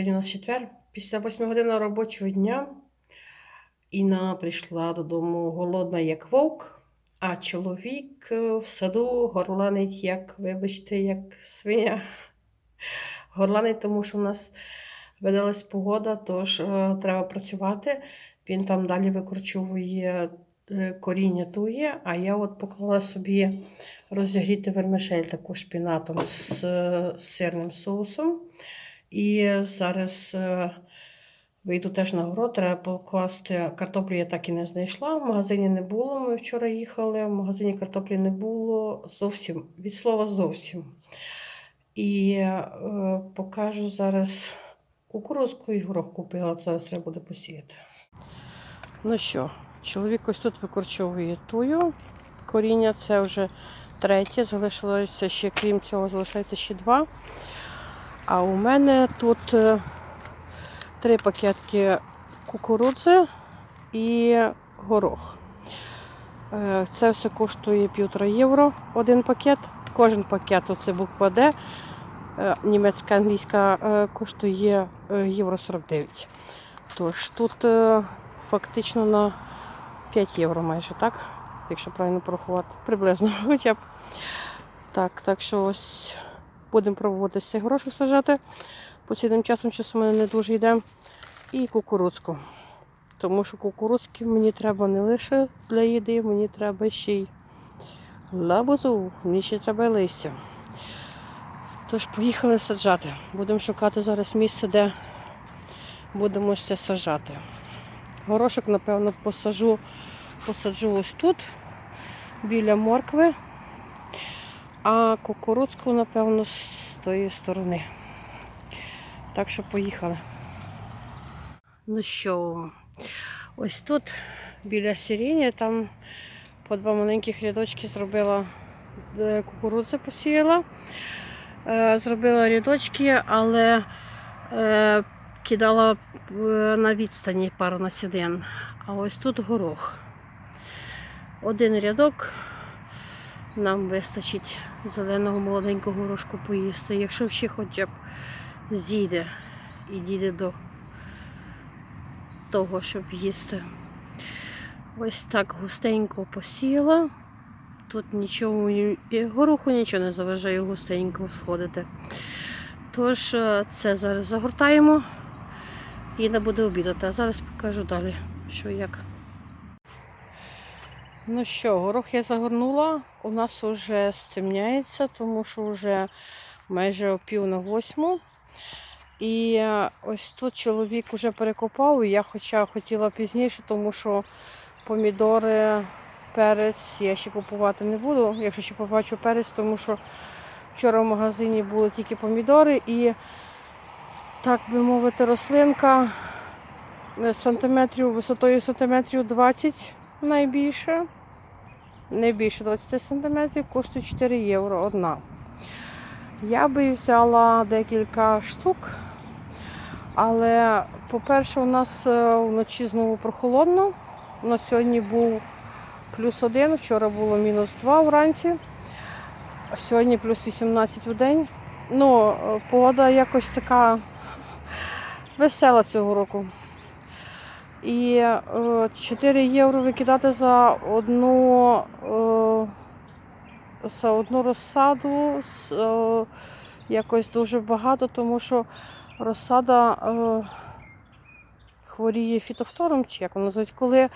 Сьогодні у нас четвер, після 8 години робочого дня. Інна прийшла додому голодна, як вовк, а чоловік е, в саду горланить, як, вибачте, як свиня. Горланить, тому що в нас видалась погода, тож е, треба працювати. Він там далі викорчовує е, коріння тує, а я от поклала собі розігріти вермишель таку шпінатом з е, сирним соусом. І зараз е, вийду теж на город, треба покласти картоплю, я так і не знайшла. В магазині не було. Ми вчора їхали. В магазині картоплі не було зовсім, від слова зовсім. І е, покажу зараз кукурузку і горох купила, зараз треба буде посіяти. Ну що, чоловік ось тут викорчовує тую. Коріння це вже третє, залишилося ще, крім цього, залишається ще два. А у мене тут е, три пакетки кукурудзи і горох. Е, Це все коштує півтора євро один пакет. Кожен пакет, оце буква Д, е, німецька, англійська, коштує євро 49. Тож тут фактично на 5 євро майже, так? Якщо правильно порахувати. Приблизно хоча б. Так, так що ось будемо пробувати цей горошок сажати. Посідним часом часу мене не дуже йде. І кукурудзку. Тому що кукурудзки мені треба не лише для їди, мені треба ще й лабузу, мені ще треба й листя. Тож поїхали саджати. Будемо шукати зараз місце, де будемо це саджати. Горошок, напевно, посажу, посаджу ось тут, біля моркви, а кукурудзку, напевно, з тої сторони. Так що поїхали. Ну що, ось тут біля сирені, там по два маленьких рядочки зробила е, кукурудзи посіяла. Е, Зробила рядочки, але е, кидала на відстані пару насідин. А ось тут горох. Один рядок нам вистачить зеленого молоденького горошку поїсти. Якщо ще хоча б зійде і дійде до того, щоб їсти. Ось так густенько посіяла. Тут нічого, і гороху нічого не заважає густенько сходити. Тож е, це зараз загортаємо і не буде обідати. А зараз покажу далі, що як. Ну що, горох я загорнула. У нас вже стемняється, тому що вже майже пів на восьму. І е, ось тут чоловік вже перекопав, і я хоча хотіла пізніше, тому що помідори, перець я ще купувати не буду, якщо ще побачу перець, тому що вчора в магазині були тільки помідори і, так би мовити, рослинка е, сантиметрів, висотою сантиметрів 20 найбільше. Не більше 20 сантиметрів, коштує 4 євро одна. Я би взяла декілька штук. Але, по-перше, у нас е, вночі знову прохолодно. У нас сьогодні був плюс один, вчора було мінус два вранці, а сьогодні плюс 18 в день. Ну, е, погода якось така весела цього року. І е, 4 євро викидати за одну, е, за одну розсаду е, якось дуже багато, тому що розсада е, хворіє фітофтором, чи як воно називають, коли,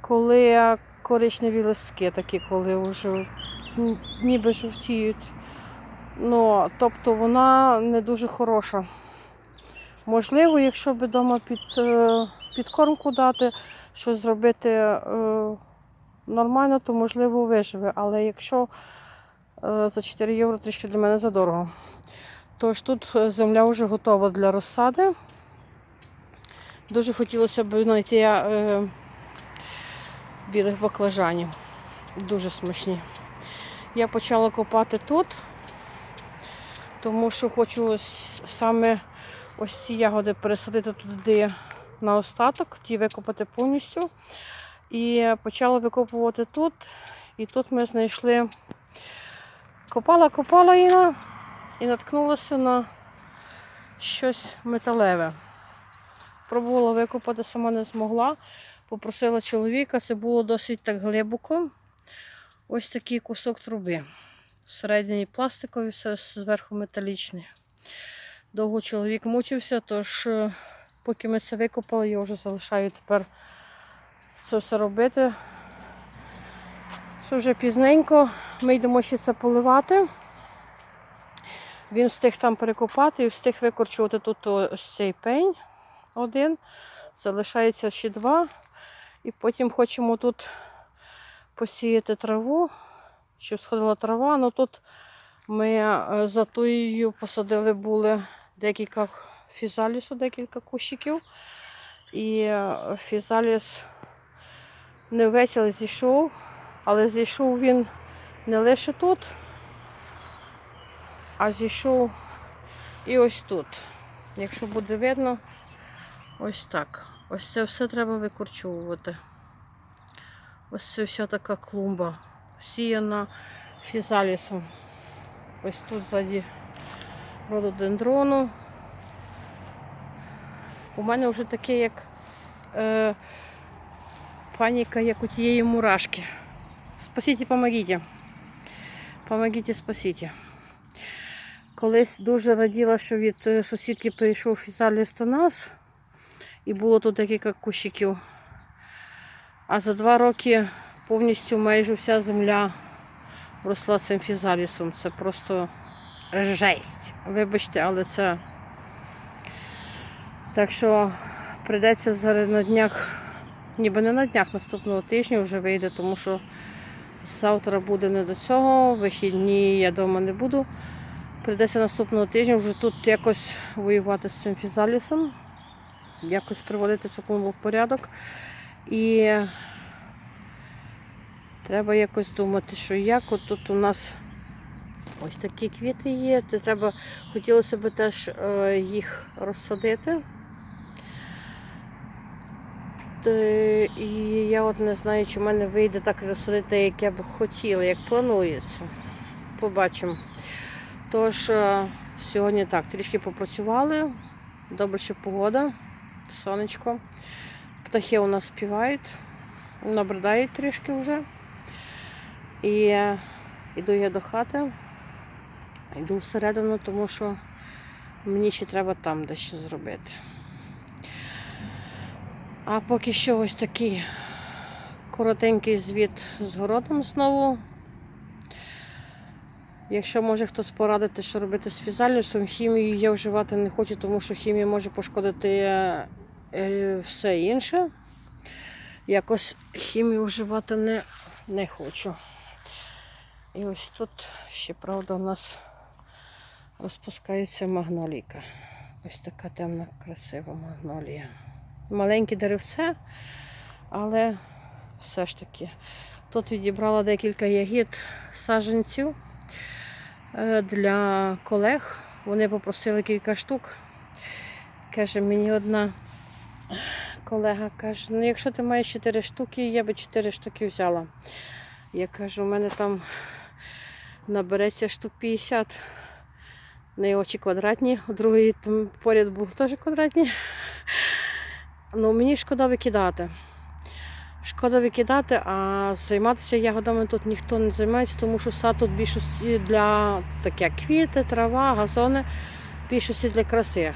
коли коричневі листки, такі, коли вже ніби жовтіють. Ну, тобто вона не дуже хороша. Можливо, якщо б вдома під, е, підкормку дати, щось зробити е, нормально, то можливо виживе. Але якщо е, за 4 євро трішки для мене задорого. Тож тут земля вже готова для розсади. Дуже хотілося б знайти е, білих баклажанів. Дуже смачні. Я почала копати тут, тому що хочу саме ось ці ягоди пересадити туди на остаток, ті викопати повністю. І почала викопувати тут. І тут ми знайшли, копала, копала Іна і наткнулася на щось металеве. Пробувала викопати, сама не змогла. Попросила чоловіка, це було досить так глибоко. Ось такий кусок труби. Всередині пластиковий, все зверху металічний. Довго чоловік мучився, тож е, поки ми це викопали, я вже залишаю тепер це все робити. Що вже пізненько, ми йдемо ще це поливати. Він встиг там перекопати і встиг викорчувати тут ось цей пень один. Залишається ще два. І потім хочемо тут посіяти траву, щоб сходила трава. Ну тут ми е, за туєю посадили були декілька фізалісу, декілька кущиків. І е, фізаліс не весь, але зійшов. Але зійшов він не лише тут, а зійшов і ось тут. Якщо буде видно, ось так. Ось це все треба викорчовувати. Ось це вся така клумба, всіяна фізалісом. Ось тут ззаді рододендрону. У мене вже таке, як е, паніка, як у тієї мурашки. Спасіть, помогіть. Помогіть, спасіть. Колись дуже раділа, що від е, сусідки прийшов фізаліс до нас. І було тут декілька кущиків. А за два роки повністю майже вся земля росла цим фізалісом. Це просто жесть. Вибачте, але це. Так що прийдеться зараз на днях, ніби не на днях наступного тижня вже вийде, тому що завтра буде не до цього, вихідні я вдома не буду. Прийдеться наступного тижня вже тут якось воювати з цим фізалісом, якось приводити цю клумбу в порядок. І треба якось думати, що як от тут у нас ось такі квіти є. Треба, хотілося б теж е, їх розсадити. Е, І я от не знаю, чи в мене вийде так розсадити, як я б хотіла, як планується. Побачимо. Тож, е, сьогодні так, трішки попрацювали. Добре, що погода, сонечко. Птахи у нас співають, набридають трішки вже. І е, йду я до хати, йду всередину, тому що мені ще треба там дещо зробити. А поки що ось такий коротенький звіт з городом знову. Якщо може хтось порадити, що робити з фізалісом, хімію я вживати не хочу, тому що хімія може пошкодити е, е, все інше. Якось хімію вживати не, не хочу. І ось тут ще, правда, у нас розпускається магноліка. Ось така темна, красива магнолія. Маленьке деревце, але все ж таки. Тут відібрала декілька ягід саджанців е, для колег. Вони попросили кілька штук. Каже, мені одна колега каже, ну якщо ти маєш 4 штуки, я би 4 штуки взяла. Я кажу, у мене там набереться штук 50. Не очі квадратні, у другої там поряд був теж квадратні. Ну, мені шкода викидати. Шкода викидати, а займатися ягодами тут ніхто не займається, тому що сад тут більшості для таке квіти, трава, газони, більшості для краси.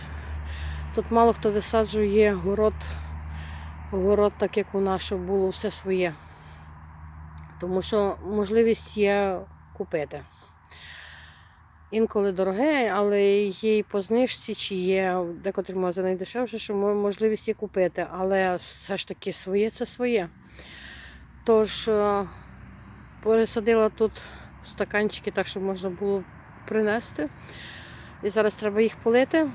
Тут мало хто висаджує город, город так як у нас, щоб було все своє. Тому що можливість є купити. Інколи дороге, але є і по знижці, чи є декотрі магазини дешевше, що можливість є купити. Але все ж таки своє це своє. Тож е, пересадила тут стаканчики так, щоб можна було принести. І зараз треба їх полити.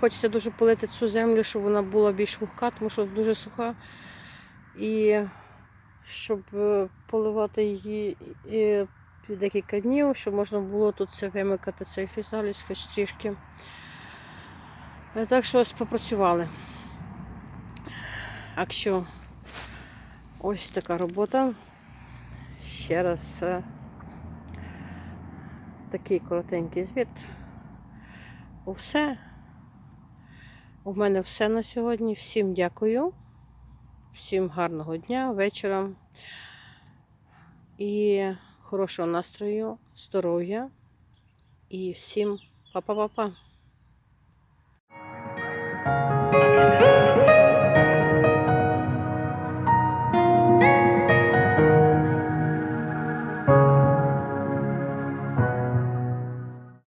Хочеться дуже полити цю землю, щоб вона була більш вухка, тому що дуже суха. І щоб е, поливати її декілька днів, щоб можна було тут це вимикати, цей фізаліс хоч трішки. Е, Так що ось попрацювали. Так що ось така робота. Ще раз е, такий коротенький звіт. Усе. У мене все на сьогодні. Всім дякую. Всім гарного дня, вечора і хорошого настрою, здоров'я і всім па-па-па-па!